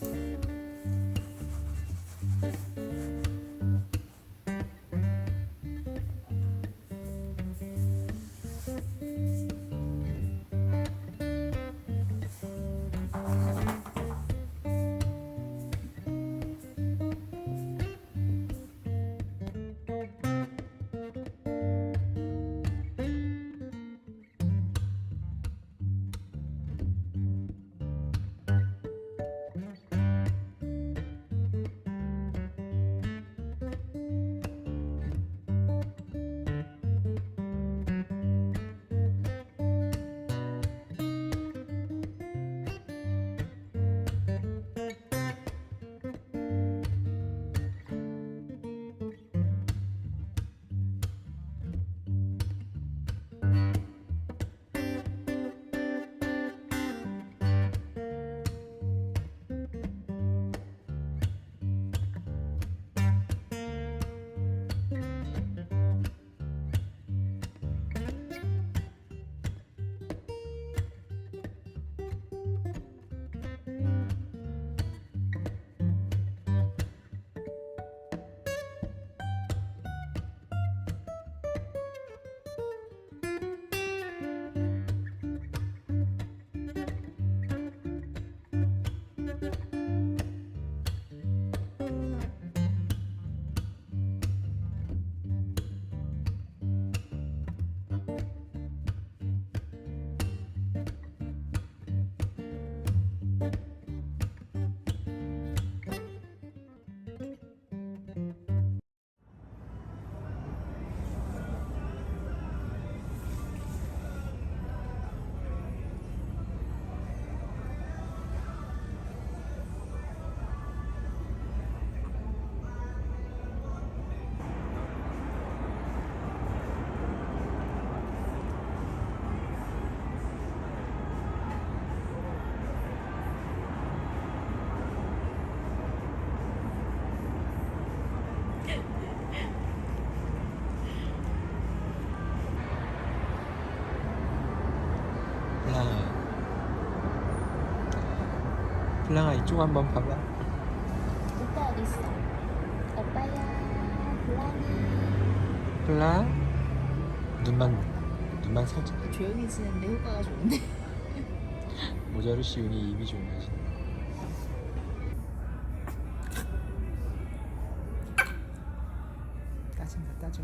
soon. 플랑아 이쪽 한번 봐봐 오빠 어디 있어? 오빠야, 블랑이. 플랑 눈만 눈만 살짝 조용히 지내는데 효과가 좋은데. 모자를 씌우니 입이 좀 나지 따진다 따져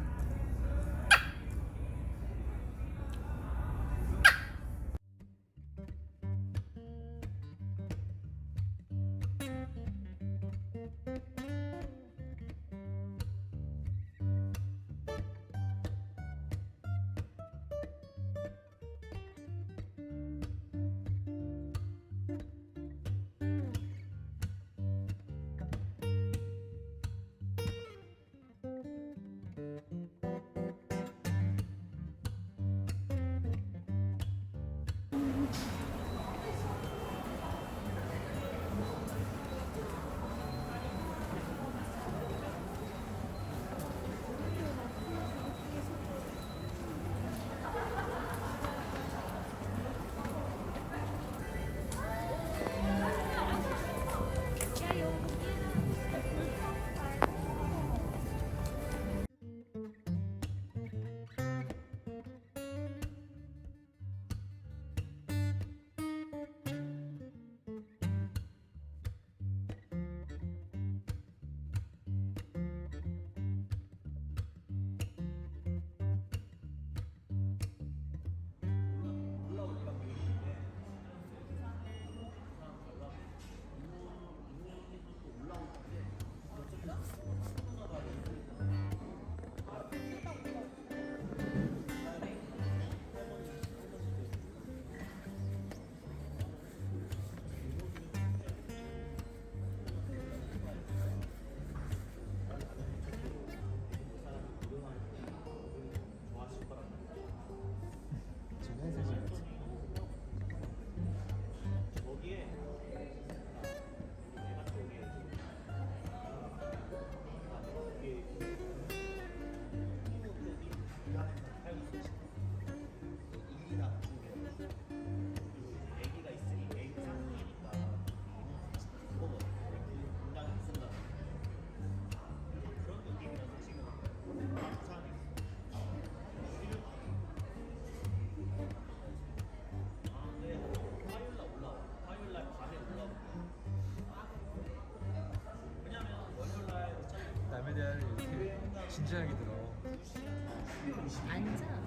진지하게 들어. 앉아.